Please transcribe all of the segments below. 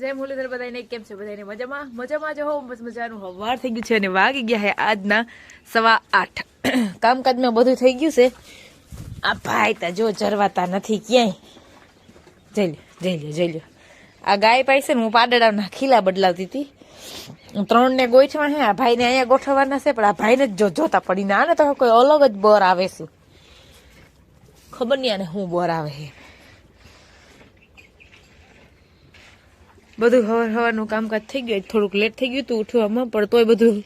જય મુરલીધર બધાને કેમ છે બધાને મજામાં? મજામાં જ હો? બસ મજાનું. હવાર થઈ ગયું છે અને વાગી ગયા છે આજના સવા આઠ. કામકાજમાં બધું થઈ ગયું છે. આ ભાઈ તા જો જરવાતા નથી ક્યાંય. જઈ લ્યો જઈ લ્યો જઈ લ્યો. આ ગાય પાઈ છે ને હું પાડડાના ખીલા બદલાવતી હતી. ત્રણ ને ગોઠવા હે, આ ભાઈને અહીંયા ગોઠવવાના છે, પણ આ ભાઈને જો જોતા પડીને આને તો કોઈ અલગ જ બોર આવે છે. ખબર નહીં આને હું બોર આવે છે બધું હવાર હવારનું કામકાજ થઈ ગયું થોડુંક લેટ થઈ ગયું હતું ઉઠવામાં, પણ તોય બધું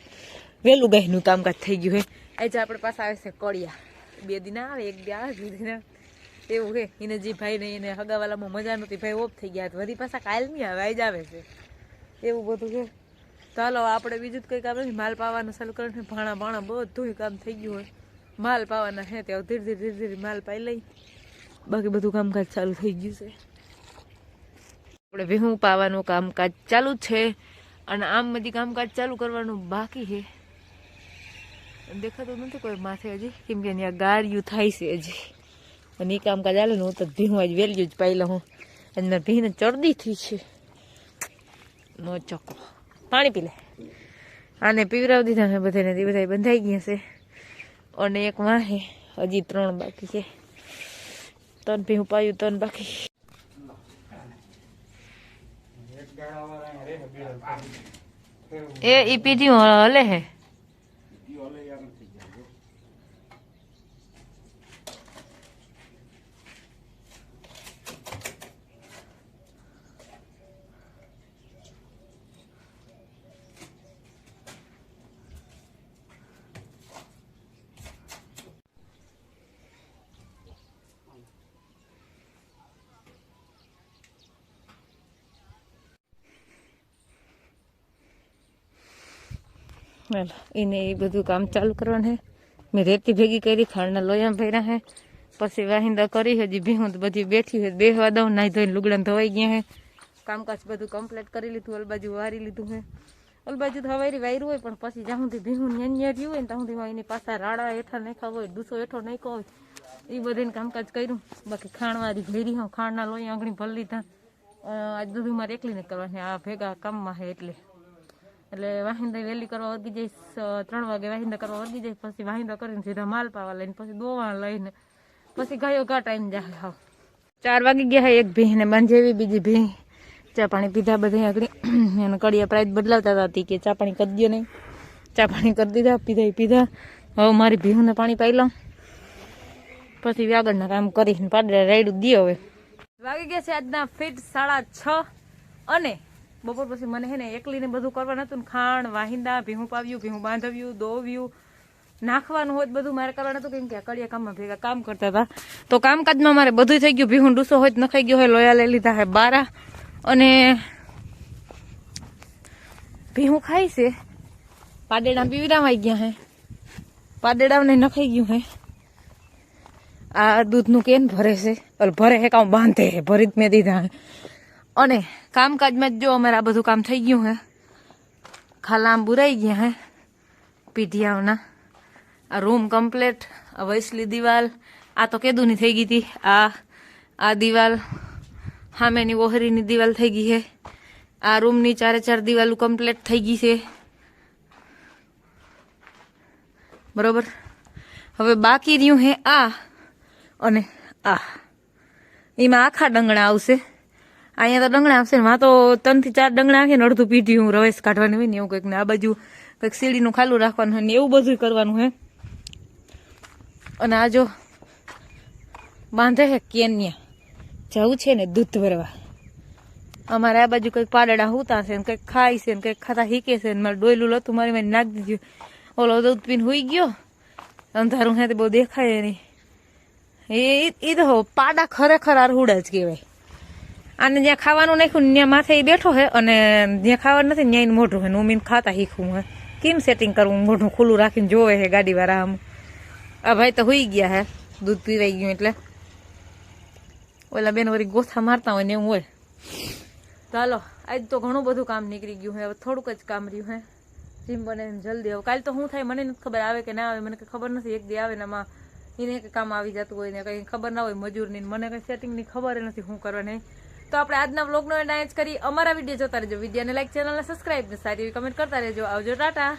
વહેલું ગાયનું કામકાજ થઈ ગયું હે. આજે આપણે પાસે આવે છે કોળિયા. બે દિન આવે, એક દી આવે, બે દિના. એવું હે. એને જે ભાઈ ને એને હગાવાલામાં મજા નહોતી, ભાઈ ઓફ થઈ ગયા. વધી પાછા કાલ નહીં આવે, આજ આવે છે. એવું બધું છે ચાલો આપણે બીજું જ કંઈ કામ નથી. માલ પાવાનું ચાલુ કરે ભાણા ભાણા બધું કામ થઈ ગયું હોય. માલ પાવાના હે ત્યાં ધીરે ધીરે ધીરે ધીરે માલ પાઈ લઈ. બાકી બધું કામકાજ ચાલુ થઈ ગયું છે. આપણે ભેહું પાવાનું કામકાજ ચાલુ છે અને આમ બધી કામકાજ ચાલુ કરવાનું બાકી છે. દેખાતું નથી કોઈ માથે હજી, કેમ કે ત્યાં ગાડીયું થાય છે હજી. અને એ કામકાજ ને હું તો ભીહું આજ વેલ્યુ જ પાઈ લઉં અને મેં ભીને ચરદી થઈ છે. નો ચકો. પાણી પી લે. આને પીવરાવી દીધા મેં બધાને, તે બધા બંધાઈ ગયા છે. અને એક વાહે, હજી ત્રણ બાકી છે. ત્રણ ભીહું પાયું, ત્રણ બાકી. એ ઈ પીધી હલે હે હાલો, એને એ બધું કામ ચાલુ કરવાનું હે. મેં રેતી ભેગી કરી, ખાંડના લોયા ભર્યા હે. પછી વાહિંદા કરી હજી ભીહું તો બધી બેઠી હોય બેહવા દઉં, નાહી ધોઈને લુગડા ધોવાઈ ગયા હે. કામકાજ બધું કમ્પ્લીટ કરી લીધું ઓલ બાજુ વારી લીધું હે. ઓલ બાજુ તો હવારી વાયરું હોય, પણ પછી જ્યાં સુધી ભીહું ન્યા રહ્યું હોય ને ત્યાં સુધી એની પાછા રાડા હેઠા નાખ્યા હોય, ડૂસો હેઠો નાખ્યો હોય એ બધાને કામકાજ કર્યું. બાકી ખાણવારી ભેરી હું, ખાણના લોહી આંગળી ભરી લીધા. આજ બધું મારે એકલીને કરવાની આ ભેગા કામમાં હે એટલે. એટલે વાહિંદા વહેલી કરવા વર્ગી જઈશ ત્રણ વાગે વાહિંદા કરવા વર્ગી જઈશ પછી વાહિંદા કરીને સીધા માલ પાવા લઈને, પછી દોવા લઈને, પછી ગાયો ઘા ટાઈમ જાય હાવ. ચાર વાગી ગયા એક ભીહ ને બંધેવી બીજી ભીહ ચા પાણી પીધા બધા આગળ. એને કડિયા પ્રાઇસ બદલાવતા હતા કે ચા પાણી કરી દો નહીં. ચા પાણી કરી દીધા, પીધા પીધા. હવે મારી ભીહુને પાણી પાઈ લઉં પછી આગળના કામ કરીને પાડે રાયડું દે હવે. વાગી ગયા છે આજના ફીટ સાડા છ અને બપોર પછી મને હે ને એકલીને બધું કરવાનું હતું ને ખાણ, વાહિંદા, ભીહું પાવ્યું, ભીહું બાંધવ્યું દોવ્યું નાખવાનું હોય બધું મારે કરવાનું હતું. કેમ કે કડિયા કામમાં ભેગા કામ કરતા હતા. તો કામકાજમાં મારે બધું થઈ ગયું. ભીહું ડૂસો હોય નખાઈ ગયો હોય, લોયા લઈ લીધા હે બારા. અને ભીહું ખાઈ છે. પાડેડા આવી ગયા હે. પાડેડાને નખાઈ ગયું હે. આ દૂધનું કેન ભરે છે. ભરે હે કાં બાંધે હે. ભરી જ મેં દીધા હે. અને કામકાજમાં જ જો અમારે આ બધું કામ થઈ ગયું હે. ખાલામ બુરાઈ ગયા હે પીઢિયાઓના. આ રૂમ કમ્પ્લેટ આ વૈસલી દિવાલ, આ તો કેદુની થઈ ગઈ હતી. આ આ દિવાલ સામેની ઓહરીની દિવાલ થઈ ગઈ છે આ રૂમની ચારે ચાર દિવાલો કમ્પ્લેટ થઈ ગઈ છે. બરોબર? હવે બાકી રહ્યું હે આ અને આ. એમાં આખા ડંગણા આવશે. અહીંયા તો ડંગણા આપશે ને, વાં તો ત્રણથી ચાર ડંગણા આખે ને, અડધું પીઢી હું રવેશ કાઢવાની હોય ને, એવું કંઈક ને આ બાજુ કંઈક સીડીનું ખાલું રાખવાનું હોય ને, એવું બધું કરવાનું હે. અને આ જો બાંધે હે કેન્યા. જવું છે ને દૂધ ભરવા અમારે આ બાજુ કંઈક પાડડા હુતા છે ને, કંઈક ખાય છે ને, કંઈક ખાતા હીકે છે ને, મારે ડોયલું લતું, મારી મેં નાખી દીધું. ઓલો દૂધ પીને હોઈ ગયો. અંધારું હે તે બહુ દેખાય નહીં. એ એ તો પાડા ખરેખર આરહુડા જ કહેવાય. આને જ્યાં ખાવાનું નાખ્યું ત્યાં માથે બેઠો હે અને જ્યાં ખાવાનું નથી ત્યાં મોઢું હે. ને ઉમીને ખાતા શીખવું હે. કેમ સેટિંગ કરવું? મોઢું ખુલ્લું રાખીને જોવે હે ગાડી વાળા આમ. આ ભાઈ તો હોઈ ગયા હે. દૂધ પીવાઈ ગયું એટલે. ઓલા બેન વળી ગોથા મારતા હોય ને એવું હોય. ચાલો, આજ તો ઘણું બધું કામ નીકળી ગયું હે. હવે થોડુંક જ કામ રહ્યું હે. જીમ બને જલ્દી. હવે કાલ તો શું થાય મને નથી ખબર આવે કે ના આવે. મને કંઈ ખબર નથી. એક દી આવે ને આમાં એને કંઈ કામ આવી જતું હોય ને કંઈ ખબર ના હોય મજૂરની મને કંઈ સેટિંગની ખબર નથી શું કરવાની. તો આપણે આજના વ્લોગનો એન્ડ કરી. અમારા વીડિયો જોતા રહેજો. વિડીયોને લાઈક ચેનલને સબસ્ક્રાઈબ ને સારી એવી કમેન્ટ કરતા રહેજો. આવજો, ટાટા!